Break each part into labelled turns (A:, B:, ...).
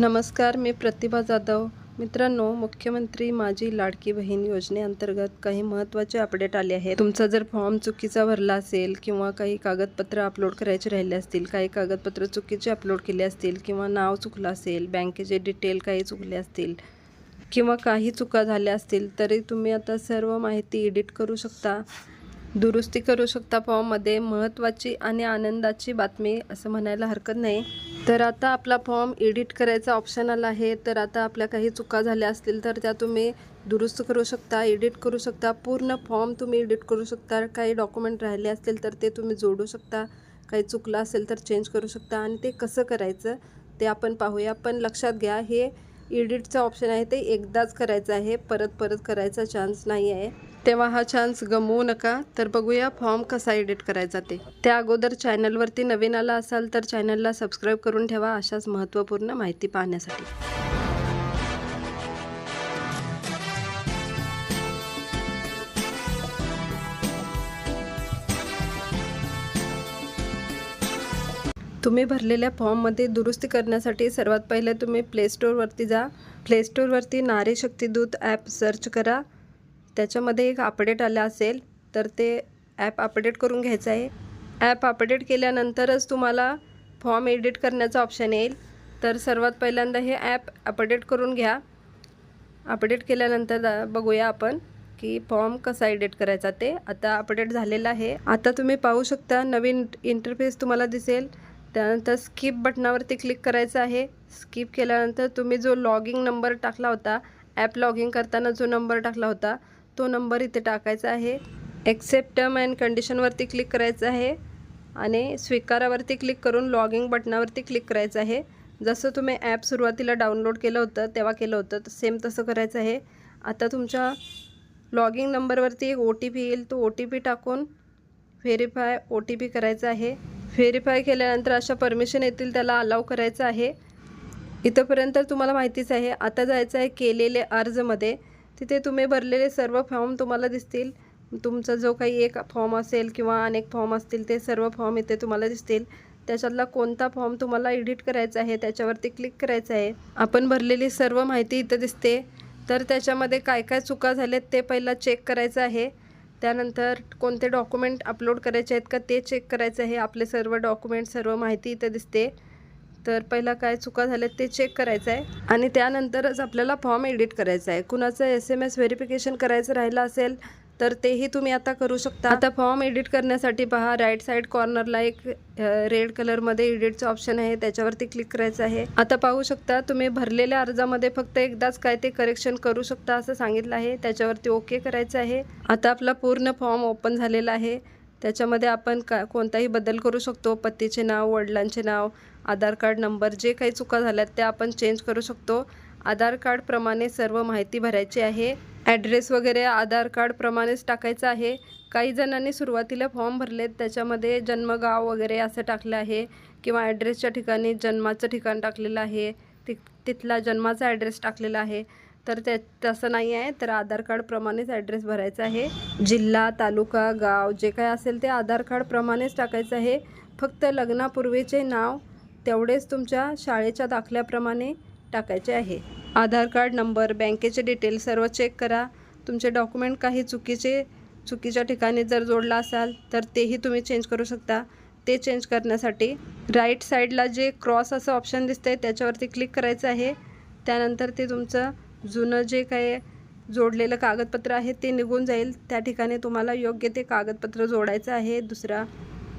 A: नमस्कार मी प्रतिभा जाधव. मित्रांनो मुख्यमंत्री माझी लाडकी बहीण योजनेअंतर्गत काही महत्त्वाचे अपडेट आले आहेत. तुमचा जर फॉर्म चुकीचा भरला असेल किंवा काही कागदपत्र अपलोड करायचे राहिले असतील काही कागदपत्र चुकीचे अपलोड केले असतील किंवा नाव चुकलं असेल बँकेचे डिटेल काही चुकले असतील किंवा काही चुका झाल्या असतील तरी तुम्ही आता सर्व माहिती एडिट करू शकता. दुरुस्ती करू शकता फॉर्ममध्ये. महत्त्वाची आणि आनंदाची बातमी असं म्हणायला हरकत नाही. तर आता आपला फॉर्म एडिट करायचा ऑप्शन आला आहे. तर आता आपल्या काही चुका झाल्या असतील तर त्या तुम्ही दुरुस्त करू शकता एडिट करू शकता. पूर्ण फॉर्म तुम्ही एडिट करू शकता. काही डॉक्युमेंट राहिले असतील तर ते तुम्ही जोडू शकता. काही चुकलं असेल तर चेंज करू शकता. आणि ते कसं करायचं ते आपण पाहूया. पण लक्षात घ्या हे एडिटचं ऑप्शन आहे ते एकदाच करायचं आहे परत परत करायचा चान्स नाही आहे. तेव्हा हा चान्स गमवू नका तर बघूया फॉर्म कसा एडिट करायचा ते. त्या अगोदर चॅनलवरती नवीन आला असाल तर चॅनलला सबस्क्राईब करून ठेवा अशाच महत्त्वपूर्ण माहिती पाहण्यासाठी. तुम्ही भरलेल्या फॉर्ममध्ये दुरुस्ती करण्यासाठी सर्वात पहिले तुम्ही प्लेस्टोरवरती जा. प्लेस्टोरवरती नारी शक्तिदूत ॲप सर्च करा. त्याच्यामध्ये एक अपडेट आला असेल तर ते ॲप अपडेट करून घ्यायचं आहे. ॲप अपडेट केल्यानंतरच तुम्हाला फॉर्म एडिट करण्याचा ऑप्शन येईल. तर सर्वात पहिल्यांदा हे ॲप अपडेट करून घ्या. अपडेट केल्यानंतर बघूया आपण की फॉर्म कसा एडिट करायचा ते. आता अपडेट झालेला आहे. आता तुम्ही पाहू शकता नवीन इंटरफेस तुम्हाला दिसेल. त्यानंतर स्किप बटनावरती क्लिक करायचं आहे. स्किप केल्यानंतर तुम्ही जो लॉगिंग नंबर टाकला होता ॲप लॉगिंग करताना जो नंबर टाकला होता तो नंबर इथे टाकायचा आहे. एक्सेप्ट टर्म अँड कंडिशनवरती क्लिक करायचं आहे. आणि स्वीकारावरती क्लिक करून लॉगिंग बटनावरती क्लिक करायचं आहे. जसं तुम्ही ॲप सुरुवातीला डाउनलोड केलं होतं तेव्हा केलं होतं सेम तसं करायचं आहे. आता तुमच्या लॉगिंग नंबरवरती एक ओ टी पी येईल. तो ओ टी पी टाकून व्हेरीफाय ओ टी पी करायचा आहे. व्हेरीफाय केल्यानंतर अशा परमिशन येतील त्याला अलाव करायचं आहे. इथंपर्यंत तुम्हाला माहितीच आहे आता जायचं आहे केलेले अर्जमध्ये तिथे तुम्ही भरलेले सर्व फॉर्म तुम्हाला दिसतील. तुमचा जो काही एक फॉर्म असेल किंवा अनेक फॉर्म असतील ते सर्व फॉर्म इथे तुम्हाला दिसतील. त्याच्यातला कोणता फॉर्म तुम्हाला एडिट करायचा आहे त्याच्यावरती क्लिक करायचं आहे. आपण भरलेली सर्व माहिती इथं दिसते. तर त्याच्यामध्ये काय काय चुका झाल्यात ते पहिला चेक करायचं आहे. त्यानंतर कोणते डॉक्युमेंट अपलोड करायचे आहेत का ते चेक करायचं आहे. आपले सर्व डॉक्युमेंट सर्व माहिती इथं दिसते. तर पहिला काय चुका झाल्या ते चेक करायचं आहे. आणि त्यानंतरच आपल्याला फॉर्म एडिट करायचा आहे. कुणाचं एस एम एस व्हेरिफिकेशन करायचं राहिलं असेल तर तेही तुम्ही आता करू शकता. आता फॉर्म एडिट करण्यासाठी पहा राईट साईड कॉर्नरला एक रेड कलरमध्ये एडिटचं ऑप्शन आहे त्याच्यावरती क्लिक करायचं आहे. आता पाहू शकता तुम्ही भरलेल्या अर्जामध्ये फक्त एकदाच काय ते करेक्शन करू शकता असं सांगितलं आहे. त्याच्यावरती ओके करायचं आहे. आता आपला पूर्ण फॉर्म ओपन झालेला आहे. त्याच्यामध्ये आपण का कोणताही बदल करू शकतो. पतीचे नाव वडिलांचे नाव आधार कार्ड नंबर जे काही चुका झाल्यात त्या आपण चेंज करू शकतो. आधार कार्डप्रमाणे सर्व माहिती भरायची आहे. ॲड्रेस वगैरे आधार कार्डप्रमाणेच टाकायचं आहे. काही जणांनी सुरुवातीला फॉर्म भरलेत त्याच्यामध्ये जन्मगाव वगैरे असं टाकलं आहे किंवा ॲड्रेसच्या ठिकाणी जन्माचं ठिकाण टाकलेलं आहे. ति तिथला जन्माचा ॲड्रेस टाकलेला आहे. तर त्या तसं नाही आहे तर आधार कार्डप्रमाणेच ॲड्रेस भरायचा आहे. जिल्हा तालुका गाव जे काय असेल ते आधार कार्डप्रमाणेच टाकायचं आहे. फक्त लग्नापूर्वीचे नाव तेवढेच तुमच्या शाळेच्या दाखल्याप्रमाणे टाकायचे आहे. आधार कार्ड नंबर बँकेचे डिटेल सर्व चेक करा. तुमचे डॉक्युमेंट काही चुकीचे चुकीच्या ठिकाणी जर जोडला असाल तर तेही तुम्ही चेंज करू शकता. ते चेंज करण्यासाठी राईट साईडला जे क्रॉस असं ऑप्शन दिसतं आहे त्याच्यावरती क्लिक करायचं आहे. त्यानंतर ते तुमचं जुनं जे काही जोडलेलं कागदपत्र आहे ते निघून जाईल. त्या ठिकाणी तुम्हाला योग्य ते कागदपत्र जोडायचं आहे. दुसरा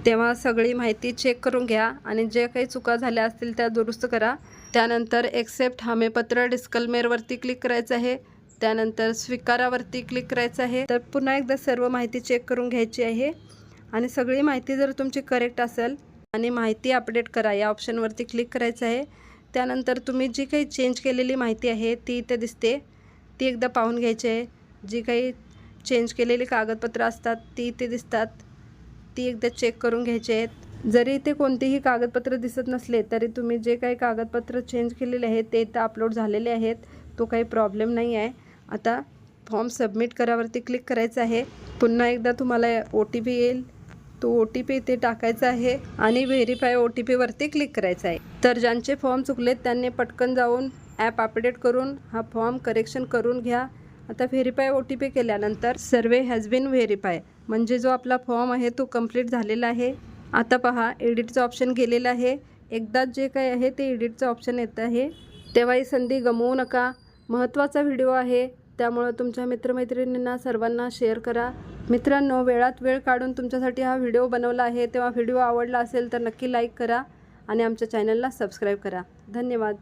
A: तेव्हा सगळी माहिती चेक करून घ्या आणि जे काही चुका झाल्या असतील त्या दुरुस्त करा. त्यानंतर एक्सेप्ट हमीपत्र डिस्कलमेरवरती क्लिक करायचं आहे. त्यानंतर स्वीकारावरती क्लिक करायचं आहे. तर पुन्हा एकदा सर्व माहिती चेक करून घ्यायची आहे. आणि सगळी माहिती जर तुमची करेक्ट असेल आणि माहिती अपडेट करा या ऑप्शनवरती क्लिक करायचं आहे. त्यानंतर तुम्ही जी काही चेंज केलेली माहिती आहे ती इथे दिसते. ती एकदा पाहून घ्यायची आहे. जी काही चेंज केलेली कागदपत्रं असतात ती इथे दिसतात. ती एकदा चेक करून घ्यायची आहेत. जरी इथे कोणतेही कागदपत्र दिसत नसले तरी तुम्ही जे काही कागदपत्र चेंज केलेले आहेत ते इथं अपलोड झालेले आहेत. तो काही प्रॉब्लेम नाही आहे. आता फॉर्म सबमिट करावरती क्लिक करायचं आहे. पुन्हा एकदा तुम्हाला ओ टी पी येईल. तो ओ टी पी इथे टाकायचा आहे आणि व्हेरीफाय ओ टी पीवरती क्लिक करायचं आहे. तर ज्यांचे फॉर्म चुकलेत त्यांनी पटकन जाऊन ॲप अपडेट करून हा फॉर्म करेक्शन करून घ्या. आता व्हेरीफाय ओ टी पी केल्यानंतर सर्वे हॅज बीन व्हेरीफाय म्हणजे जो आपला फॉर्म आहे तो कंप्लीट झालेला आहे. आता पहा एडिटचं ऑप्शन गेलेलं आहे. एकदाच जे काही आहे ते एडिटचं ऑप्शन येतं आहे. तेव्हा ही संधी गमवू नका. महत्त्वाचा व्हिडिओ आहे. त्यामुळं तुमच्या मित्रमैत्रिणींना सर्वांना शेअर करा. मित्रांनो वेळात वेळ काढून तुमच्यासाठी हा व्हिडिओ बनवला आहे. तेव्हा व्हिडिओ आवडला असेल तर नक्की लाईक करा आणि आमच्या चॅनलला सबस्क्राईब करा. धन्यवाद.